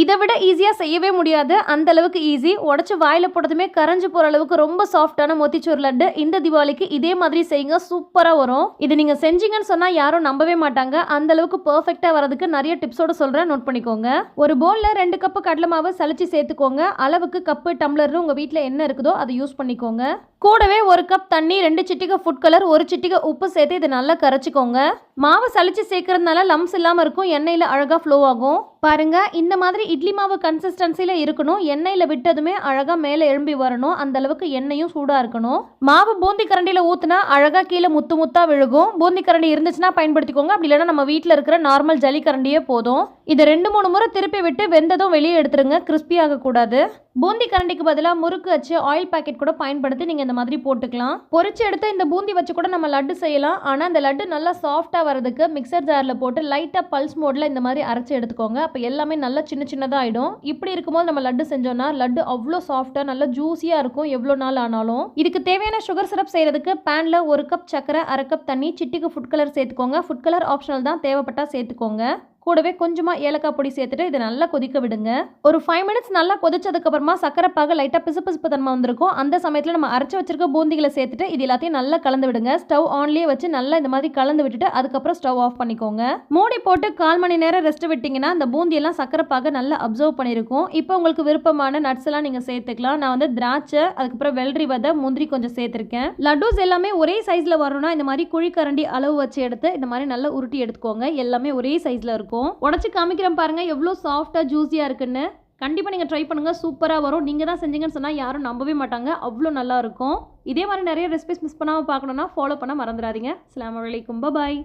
இதை விட ஈஸியாக செய்யவே முடியாது. அந்த அளவுக்கு ஈஸி உடச்சி வாயில் போட்டதுமே கரைஞ்சு போகிற அளவுக்கு ரொம்ப சாஃப்டான மொத்திச்சூர் லட்டு. இந்த தீபாவளிக்கு இதே மாதிரி செய்யுங்க. சூப்பராக வரும். இது நீங்கள் செஞ்சீங்கன்னு சொன்னால் யாரும் நம்பவே மாட்டாங்க. அந்த அளவுக்கு பர்ஃபெக்டாக வரதுக்கு நிறைய டிப்ஸோட சொல்கிறேன் நோட் பண்ணிக்கோங்க. ஒரு பவுலில் ரெண்டு கப்பு கடலை மாவு சலிச்சு சேர்த்துக்கோங்க. அளவுக்கு கப்பு டம்ளர்னு உங்கள் வீட்டில் என்ன இருக்குதோ அதை யூஸ் பண்ணிக்கோங்க. கூடவே ஒரு கப் தண்ணி ரெண்டு சிட்டிகை ஃபுட் கலர் ஒரு சிட்டிகை உப்பு சேர்த்து இது நல்லா கரைச்சிக்கோங்க. மாவை சலிச்சு சேர்க்கறதுனால லம்ஸ் இல்லாமல் இருக்கும். எண்ணெயில் அழகாக ஃப்ளோ ஆகும். பாருங்க. இந்த மாதிரி இட்லி மாவு கன்சிஸ்டன்சியில் இருக்கணும். எண்ணெயில் விட்டதுமே அழகாக மேலே எழும்பி வரணும். அந்த அளவுக்கு எண்ணெயும் சூடாக இருக்கணும். மாவு பூந்தி கரண்டியில் ஊற்றுனா அழகாக கீழே முத்து முத்தாக விழுகும். பூந்தி கரண்டி இருந்துச்சுன்னா பயன்படுத்திக்கோங்க. அப்படி இல்லைன்னா நம்ம வீட்டில் இருக்கிற நார்மல் ஜல்லி கரண்டியே போதும். இதை ரெண்டு மூணு முறை திருப்பி விட்டு வெந்ததும் வெளியே எடுத்துருங்க. கிறிஸ்பி ஆகக்கூடாது பூந்தி கரண்டிக்கு பதிலாக முறுக்கு வச்சு ஆயில் பாக்கெட் கூட பயன்படுத்தி நீங்கள் இந்த மாதிரி போட்டுக்கலாம். பொரிச்சு எடுத்து இந்த பூந்தி வச்சு கூட நம்ம லட்டு செய்யலாம். ஆனால் இந்த லட்டு நல்லா சாஃப்டாக வரதுக்கு மிக்சர் ஜாரில் போட்டு லைட்டாக பல்ஸ் மோடில் இந்த மாதிரி அரைச்சி எடுத்துக்கோங்க. அப்போ எல்லாமே நல்லா சின்ன சின்னதாக ஆகிடும் இப்படி இருக்கும்போது நம்ம லட்டு செஞ்சோம்னா லட்டு அவ்வளோ சாஃப்டாக நல்லா ஜூஸியாக இருக்கும். எவ்வளோ நாள் ஆனாலும். இதுக்கு தேவையான சுகர் சிரப் செய்கிறதுக்கு பேனில் ஒரு கப் சக்கரை அரை கப் தண்ணி சிட்டிக்கு ஃபுட் கலர் சேர்த்துக்கோங்க. ஃபுட் கலர் ஆப்ஷனல் தான். தேவைப்பட்டால் சேர்த்துக்கோங்க. கூடவே கொஞ்சமாக ஏலக்காய் பொடி சேர்த்துட்டு இதை நல்லா கொதிக்க விடுங்க. ஒரு ஃபைவ் மினிட்ஸ் நல்லா கொதிச்சதுக்கப்புறமா சக்கரை பாக லைட்டாக பிசு பிசுப்பு தன்மை வந்திருக்கும். அந்த சமயத்தில் நம்ம அரைச்சி வச்சிருக்க பூந்திகளை சேர்த்துட்டு இது எல்லாத்தையும் நல்லா கலந்து விடுங்க. ஸ்டவ் ஆன்லேயே வச்சு நல்லா இந்த மாதிரி கலந்து விட்டுட்டு அதுக்கப்புறம் ஸ்டவ் ஆஃப் பண்ணிக்கோங்க. மூடி போட்டு கால் மணி நேரம் ரெஸ்ட் விட்டிங்கன்னா அந்த பூந்தியெல்லாம் சக்கரை பாக நல்லா அப்சர்வ் பண்ணியிருக்கும். இப்போ உங்களுக்கு விருப்பமான நட்ஸ் எல்லாம் நீங்கள் சேர்த்துக்கலாம். நான் வந்து திராட்சை அதுக்கப்புறம் வெள்ளரி விதை முந்திரி கொஞ்சம் சேர்த்துருக்கேன். லட்டூஸ் எல்லாமே ஒரே சைஸில் வரணும்னா இந்த மாதிரி குழிக்கரண்டி அளவு வச்சு எடுத்து இந்த மாதிரி நல்லா உருட்டி எடுத்துக்கோங்க. எல்லாமே ஒரே சைஸில் இருக்கும். உடச்சி காமிக்கிறேன் பாருங்க எவ்வளோ சாஃப்டாக ஜூஸியாக இருக்குன்னு. கண்டிப்பாக நீங்கள் ட்ரை பண்ணுங்கள் சூப்பராக வரும். நீங்கள் தான் செஞ்சீங்கன்னு சொன்னால் யாரும் நம்பவே மாட்டாங்க. அவ்வளோ நல்லாயிருக்கும் இதே மாதிரி நிறைய ரெசிபிஸ் மிஸ் பண்ணாமல் பார்க்கணுன்னா ஃபாலோ பண்ண மறந்துடாதீங்க. அஸ்ஸலாமு அலைக்கும். பாய்